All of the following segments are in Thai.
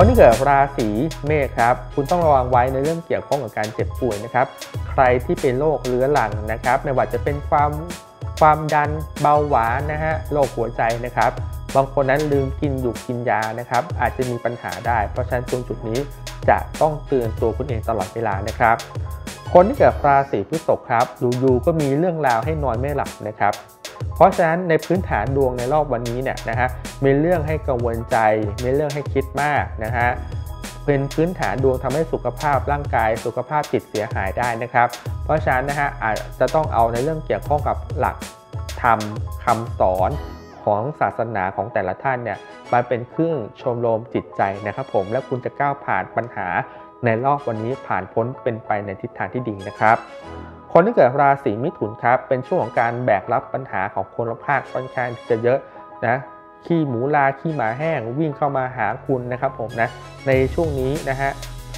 คนที่เกิดราศีเมษครับ คุณต้องระวังไว้ในเรื่องเกี่ยวข้องกับการเจ็บป่วยนะครับ ใครที่เป็นโรคเรื้อรังนะครับ ไม่ว่าจะเป็นความความดันเบาหวานนะฮะโรคหัวใจนะครับ บางคนนั้นลืมกินอยู่กินยานะครับ อาจจะมีปัญหาได้ เพราะฉะนั้นตรงจุดนี้จะต้องเตือนตัวคุณเองตลอดเวลานะครับ คนที่เกิดราศีพฤษภครับอยู่ๆก็มีเรื่องราวให้นอนไม่หลับนะครับ เพราะฉะนั้นในพื้นฐานดวงในรอบวันนี้เนี่ยนะฮะมีเรื่องให้กังวลใจ มีเรื่องให้คิดมากนะฮะเป็นพื้นฐานดวงทำให้สุขภาพร่างกายสุขภาพจิตเสียหายได้นะครับ เพราะฉะนั้นนะฮะอาจจะต้องเอาในเรื่องเกี่ยวข้องกับหลักธรรมคำสอนของศาสนาของแต่ละท่านเนี่ยมาเป็นเครื่องชมรมจิตใจนะครับ ผมและคุณจะก้าวผ่านปัญหาในรอบวันนี้ผ่านพ้นเป็นไปในทิศทางที่ดีนะครับ คนที่เกิดราศีมิถุนครับ เป็นช่วงของการแบกรับปัญหาของคนรอบข้างค่อนข้างจะเยอะนะขี้หมูลาขี้หมาแห้งวิ่งเข้ามาหาคุณนะครับผมนะในช่วงนี้นะฮะ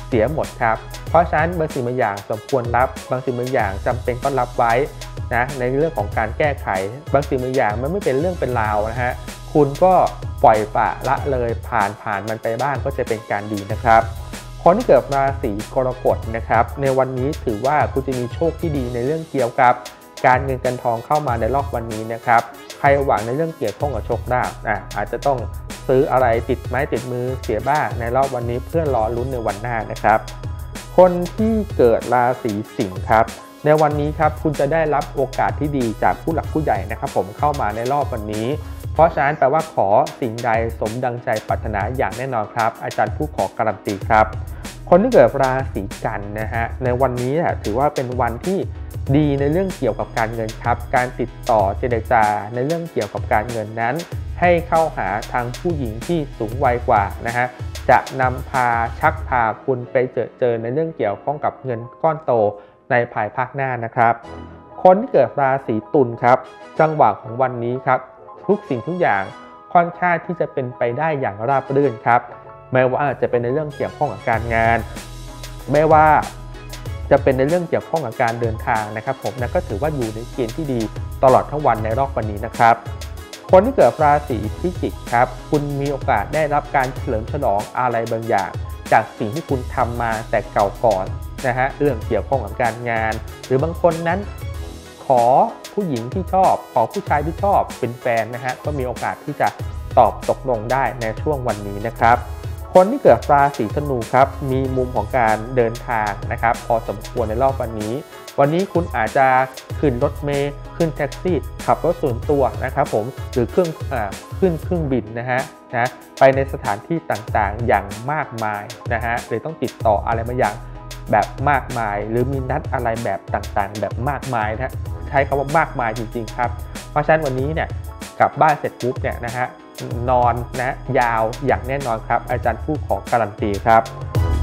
เสียหมดครับ เพราะฉะนั้นบางสิ่งบางอย่างสมควรรับบางสิ่งบางอย่างจำเป็นก็รับไว้นะในเรื่องของการแก้ไข บางสิ่งบางอย่างมันไม่เป็นเรื่องเป็นราวนะฮะคุณก็ปล่อยปะละเลยผ่านผ่านมันไปบ้างก็จะเป็นการดีนะครับ คนที่เกิดราศีกรกฎนะครับ ในวันนี้ถือว่าคุณจะมีโชคที่ดีในเรื่องเกี่ยวกับ การเงินการทองเข้ามาในรอบวันนี้นะครับ ใครหวังในเรื่องเกี่ยวข้องกับโชคลาภอะอาจจะต้องซื้ออะไรติดไม้ติดมือเสียบ้างในรอบวันนี้เพื่อรอลุ้นในวันหน้านะครับ คนที่เกิดราศีสิงห์ครับ ในวันนี้ครับคุณจะได้รับโอกาสที่ดีจากผู้หลักผู้ใหญ่นะครับ ผมเข้ามาในรอบวันนี้ เพราะฉะนั้นแปลว่าขอสิ่งใดสมดังใจปรารถนาอย่างแน่นอนครับ อาจารย์ผู้ขอการันตีครับ คนที่เกิดราศีกันนะฮะในวันนี้ถือว่าเป็นวันที่ดีในเรื่องเกี่ยวกับการเงินครับ การติดต่อเจรจาในเรื่องเกี่ยวกับการเงินนั้น ให้เข้าหาทางผู้หญิงที่สูงวัยกว่านะฮะจะนำพาชักพาคุณไปเจอเจอในเรื่องเกี่ยวข้องกับเงินก้อนโตในภายภาคหน้านะครับ คนที่เกิดราศีตุลครับ จังหวะของวันนี้ครับ ทุกสิ่งทุกอย่างค่อนข้างที่จะเป็นไปได้อย่างราบรื่นครับไม่ว่าจะเป็นในเรื่องเกี่ยวข้องกับการงานไม่ว่าจะเป็นในเรื่องเกี่ยวข้องกับการเดินทางนะครับ ผมนะก็ถือว่าอยู่ในเกณฑ์ที่ดีตลอดทั้งวันในรอบวันนี้นะครับ คนที่เกิดราศีพิจิกครับ คุณมีโอกาสได้รับการเฉลิมฉลองอะไรบางอย่าง จากสิ่งที่คุณทำมาแต่เก่าก่อนนะฮะเรื่องเกี่ยวข้องกับการงาน หรือบางคนนั้น อผู้หญิงที่ชอบ ขอผู้ชายที่ชอบเป็นแฟนนะฮะก็มีโอกาสที่จะตอบตกลงได้ในช่วงวันนี้นะครับ คนที่เกิดราศีธนูครับมีมุมของการเดินทางนะครับ พอสมควรในรอบวันนี้ วันนี้คุณอาจจะขึ้นรถเมล์ขึ้นแท็กซี่ ขับรถส่วนตัวนะครับผมหรือเครื่องอขึ้นเครื่องบินนะฮะนะไปในสถานที่ต่างๆอย่างมากมายนะฮะหรือต้องติดต่ออะไรบางอย่างแบบมากมาย หรือมีนัดอะไรแบบต่างๆ แบบมากมายนะ ใช้คำว่ามากมายจริงๆครับ เพราะฉะนั้นวันนี้เนี่ยกลับบ้านเสร็จปุ๊บเนี่ยนะฮะนอนนะยาวอย่างแน่นอนครับ อาจารย์ผู้ขอการันตีครับ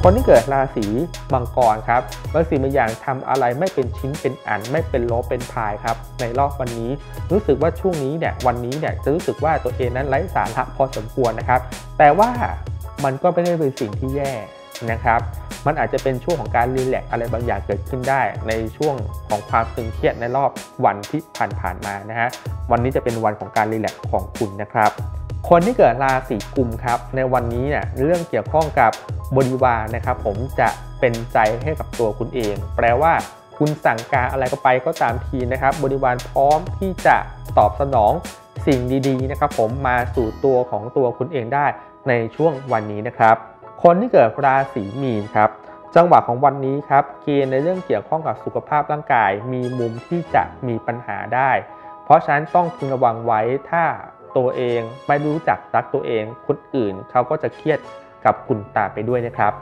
คนที่เกิดราศีมังกรครับบางสิ่งบางอย่างทำอะไรไม่เป็นชิ้นเป็นอันไม่เป็นโลเป็นพายครับ ในรอบวันนี้รู้สึกว่าช่วงนี้เนี่ยวันนี้เนี่ยจะรู้สึกว่าตัวเองนั้นไร้สาระพอสมควรนะครับ แต่ว่ามันก็ไม่ได้เป็นสิ่งที่แย่ นะครับ มันอาจจะเป็นช่วงของการรีแลกอะไรบางอย่างเกิดขึ้นได้ ในช่วงของความตึงเครียดในรอบวันที่ผ่านๆมานะฮะ วันนี้จะเป็นวันของการรีแลกของคุณนะครับ คนที่เกิดราศีกุมครับ ในวันนี้เนี่ยเรื่องเกี่ยวข้องกับบริวารนะครับ ผมจะเป็นใจให้กับตัวคุณเอง แปลว่าคุณสั่งการอะไรก็ไปก็ตามทีนะครับ บริวารพร้อมที่จะตอบสนองสิ่งดีๆนะครับ ผมมาสู่ตัวของตัวคุณเองได้ในช่วงวันนี้นะครับ คนที่เกิดราศีมีนครับจังหวะของวันนี้ครับเกณฑ์ในเรื่องเกี่ยวข้องกับสุขภาพร่างกาย มีมุมที่จะมีปัญหาได้ เพราะฉะนั้นต้องพึงระวังไว้ถ้าตัวเองไม่รู้จักรักตัวเองคนอื่นเขาก็จะเครียดกับคุณตาไปด้วยนะครับ